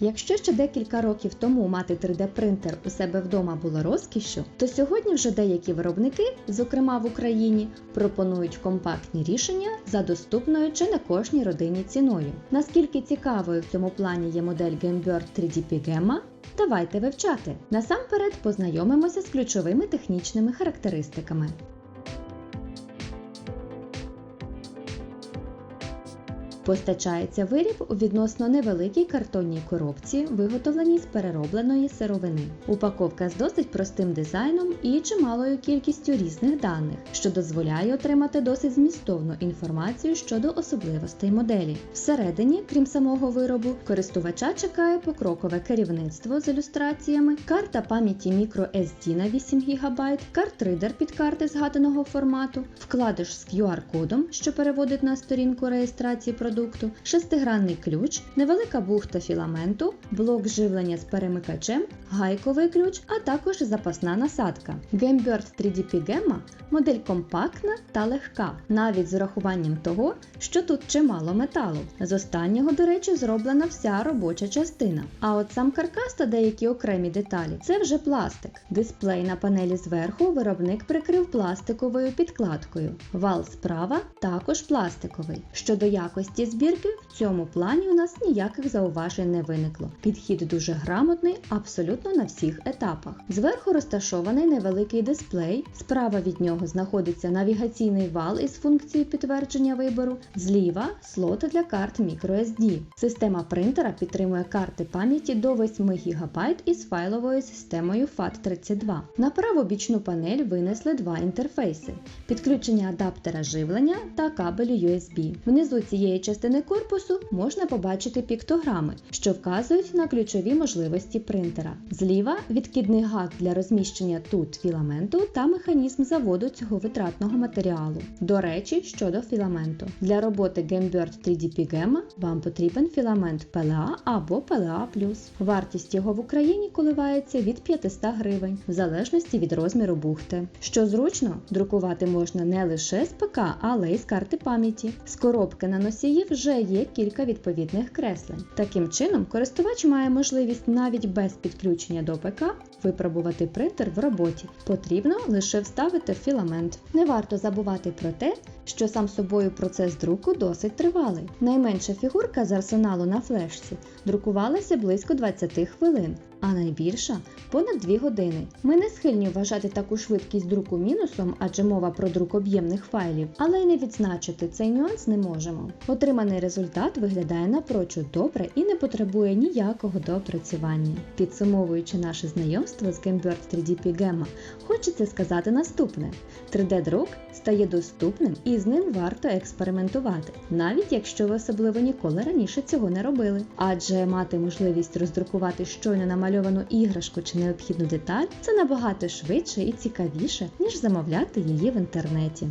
Якщо ще декілька років тому мати 3D-принтер у себе вдома було розкішшю, то сьогодні вже деякі виробники, зокрема в Україні, пропонують компактні рішення за доступною чи не кожній родині ціною. Наскільки цікавою в цьому плані є модель Gamebird 3D Pigema, давайте вивчати. Насамперед познайомимося з ключовими технічними характеристиками. Постачається виріб у відносно невеликій картонній коробці, виготовленій з переробленої сировини. Упаковка з досить простим дизайном і чималою кількістю різних даних, що дозволяє отримати досить змістовну інформацію щодо особливостей моделі. Всередині, крім самого виробу, користувача чекає покрокове керівництво з ілюстраціями, карта пам'яті microSD на 8 ГБ, картридер під карти згаданого формату, вкладиш з QR-кодом, що переводить на сторінку реєстрації продукту, шестигранний ключ, невелика бухта філаменту, блок живлення з перемикачем, гайковий ключ, а також запасна насадка. Gamebird 3D Pigema – модель компактна та легка, навіть з урахуванням того, що тут чимало металу. З останнього, до речі, зроблена вся робоча частина. А от сам каркас та деякі окремі деталі це вже пластик. Дисплей на панелі зверху виробник прикрив пластиковою підкладкою. Вал справа також пластиковий. Щодо якості збірки, в цьому плані у нас ніяких зауважень не виникло. Підхід дуже грамотний абсолютно на всіх етапах. Зверху розташований невеликий дисплей, справа від нього знаходиться навігаційний вал із функцією підтвердження вибору, зліва слот для карт microSD. Система принтера підтримує карти пам'яті до 8 ГБ із файловою системою FAT32. На праву бічну панель винесли два інтерфейси: підключення адаптера живлення та кабелю USB. Внизу цієї частини корпусу можна побачити піктограми, що вказують на ключові можливості принтера. Зліва відкидний гак для розміщення тут філаменту та механізм заводу цього витратного матеріалу. До речі, щодо філаменту. Для роботи Gamebird 3D Pigema вам потрібен філамент PLA або PLA+. Вартість його в Україні коливається від 500 гривень, в залежності від розміру бухти. Що зручно, друкувати можна не лише з ПК, але й з карти пам'яті. З коробки на носії вже є кілька відповідних креслень. Таким чином, користувач має можливість навіть без підключення до ПК випробувати принтер в роботі. Потрібно лише вставити філамент. Не варто забувати про те, що сам собою процес друку досить тривалий. Найменша фігурка з арсеналу на флешці друкувалася близько 20 хвилин, а найбільша понад 2 години. Ми не схильні вважати таку швидкість друку мінусом, адже мова про друк об'ємних файлів, але й не відзначити цей нюанс не можемо. Отриманий результат виглядає напрочуд добре і не потребує ніякого доопрацювання. Підсумовуючи наше знайомство з Gamebird 3D Pigema, хочеться сказати наступне: 3D-друк стає доступним з ним варто експериментувати, навіть якщо ви особливо ніколи раніше цього не робили. Адже мати можливість роздрукувати щойно намальовану іграшку чи необхідну деталь це набагато швидше і цікавіше, ніж замовляти її в інтернеті.